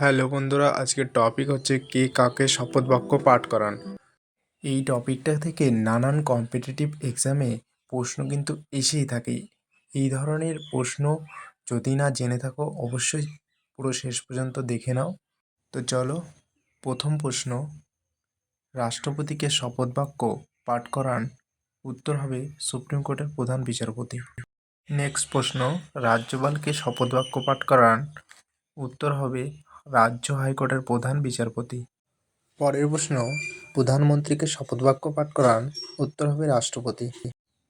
Hello বন্ধুরা, আজকের topic হচ্ছে কে কাকে শপথ বাক্য পাঠ করান। এই টপিকটা থেকে নানান কম্পিটিটিভ এক্সামে প্রশ্ন কিন্তু এসেই থাকে। এই ধরনের প্রশ্ন যদি না জেনে থাকো, অবশ্যই পুরো শেষ পর্যন্ত দেখে নাও। তো চলো, প্রথম প্রশ্ন। রাষ্ট্রপতিকে শপথ বাক্য পাঠ করান, উত্তর হবে সুপ্রিম কোর্টের প্রধান বিচারপতি। নেক্সট প্রশ্ন, রাজ্যপালকে শপথ বাক্য পাঠ করান, উত্তর হবে রাজ্য হাইকোর্টের প্রধান বিচারপতি। পরের প্রশ্ন প্রধানমন্ত্রীকে শপথ বাক্য পাঠ করান উত্তর হবে রাষ্ট্রপতি।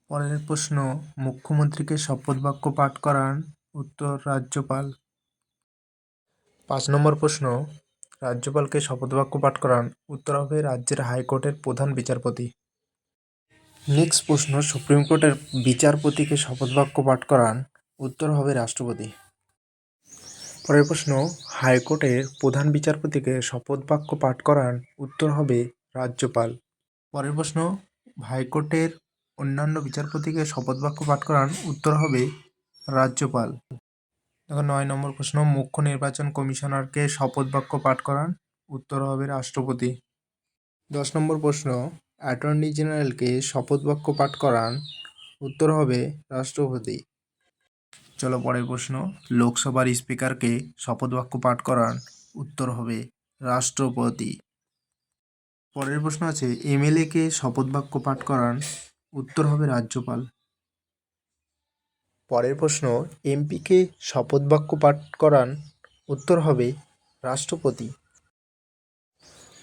পরের প্রশ্ন মুখ্যমন্ত্রীকে শপথ বাক্য পাঠ করান উত্তর রাজ্যপাল। পাঁচ নম্বর প্রশ্ন রাজ্যপালকে শপথ বাক্য পাঠ করান উত্তর হবে রাজ্যের হাইকোর্টের প্রধান বিচারপতি। নেক্সট প্রশ্ন সুপ্রিম কোর্টের বিচারপতিকে শপথ বাক্য পাঠ করান উত্তর হবে রাষ্ট্রপতি। পরের প্রশ্ন, হাইকোর্টের প্রধান বিচারপতিকে শপথ বাক্য পাঠ করান উত্তর হবে রাজ্যপাল। পরের প্রশ্ন, হাইকোর্টের অন্যান্য বিচারপতিকে শপথ বাক্য পাঠ করান উত্তর হবে রাজ্যপাল। দেখো, নয় নম্বর প্রশ্ন, মুখ্য নির্বাচন কমিশনারকে শপথ বাক্য পাঠ করান উত্তর হবে রাষ্ট্রপতি। দশ নম্বর প্রশ্ন, অ্যাটর্নি জেনারেলকে শপথ বাক্য পাঠ করান উত্তর হবে রাষ্ট্রপতি। চলো পরের প্রশ্ন। লোকসভার স্পিকারকে শপথ বাক্য পাঠ করান উত্তর হবে রাষ্ট্রপতি। পরের প্রশ্ন আছে, এমএলএকে শপথ বাক্য পাঠ করান উত্তর হবে রাজ্যপাল। পরের প্রশ্ন, এমপিকে শপথ বাক্য পাঠ করান উত্তর হবে রাষ্ট্রপতি।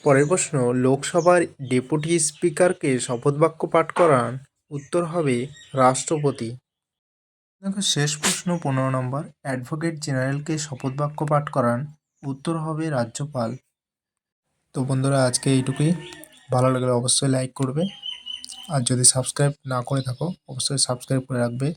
পরের প্রশ্ন, লোকসভার ডেপুটি স্পিকারকে শপথ বাক্য পাঠ করান উত্তর হবে রাষ্ট্রপতি। দেখো, শেষ প্রশ্ন পনেরো নম্বর। অ্যাডভোকেট জেনারেলকে শপথ বাক্য পাঠ করান। উত্তর হবে রাজ্যপাল। তো বন্ধুরা, আজকে এইটুকুই। ভালো লাগলে অবশ্যই লাইক করবে। আর যদি সাবস্ক্রাইব না করে থাকো, অবশ্যই সাবস্ক্রাইব করে রাখবে।